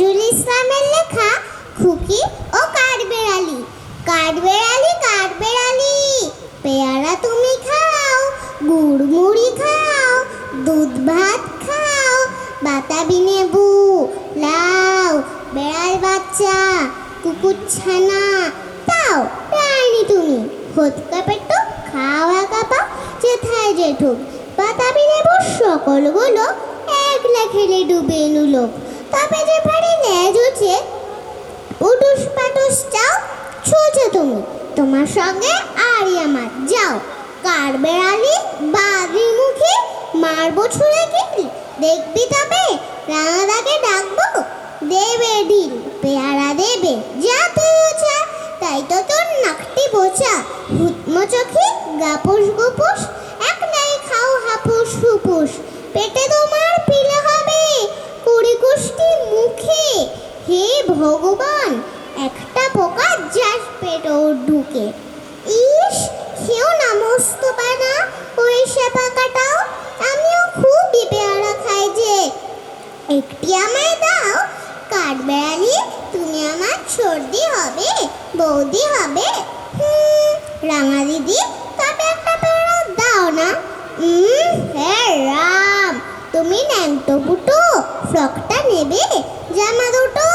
নজরুল ইসলামের লেখা খুকি ও কাঠবেড়ালি। কাঠবেড়ালি কাঠবেড়ালি, পেয়ারা তুমি খাও, গুড় মুড়ি খাও, দুধ ভাত খাও, বাতাবি নেবু লাউ বেড়াল বাচ্চা কুকুর ছানা তাও রানি তুমি। হোতকা পেটো খাওয়া কাপা, যেথায় জেঠুক বাতাবি নেবু সকলগুলো একলা খেলে ডুবে নুলোক তবে যে ভারী লেজ উঠে উটুস পাটুস চাও ছোছো তুমি। তোমার সঙ্গে আরই আমার, যাও। কার বেড়ালি বাগরি মুখে মারবো ছুঁড়ে কি দেখবি তবে রাঙাদাকে ডাকবো, দেবে ঢিল পেয়ারা দেবে যা তুই ওছা তাই তো তোর নাকটি বোঝা, হুতমো চোখে গাপুস গুপুস, এক নাই খাও হাপুস হুপুস পেটে তোমার পিলে হবে কুড়ি কুষ্টি মুখে হে ভগবান একটা পোকা যাস পেটো ঢুকে। ইস কেউ না মস্ত পানা ওই সে পাকাটাও আমিও খুব পেয়ারা খাই যে। একটি আমায় দাও কাঠবেড়ালি তুমি আমার সর্দি হবে বৌদি হবে। রাঙা দিদি তবে একটা পেয়ারা দাও না। উম, হে রাম তুমি ন্যাংটো বুটো ফ্রকটা নেবে জামা দুটো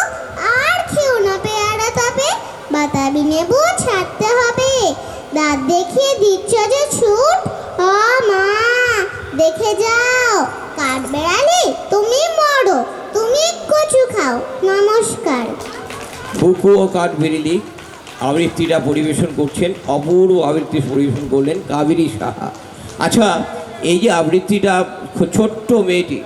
দাঁত দেখিয়ে দিচ্ছ যে ছুট? ও মা, দেখে যাও। কাঠবেড়ালি তুমি মরো, তুমি কচু খাও। নমস্কার। বুকু ও কাঠবেরিলি আবৃত্তিটা পরিবেশন করছেন, অপূর্ব আবৃত্তি পরিবেশন করলেন কাবেরী সাহা। আচ্ছা এই যে আবৃত্তিটা ছোট্ট মেয়েটি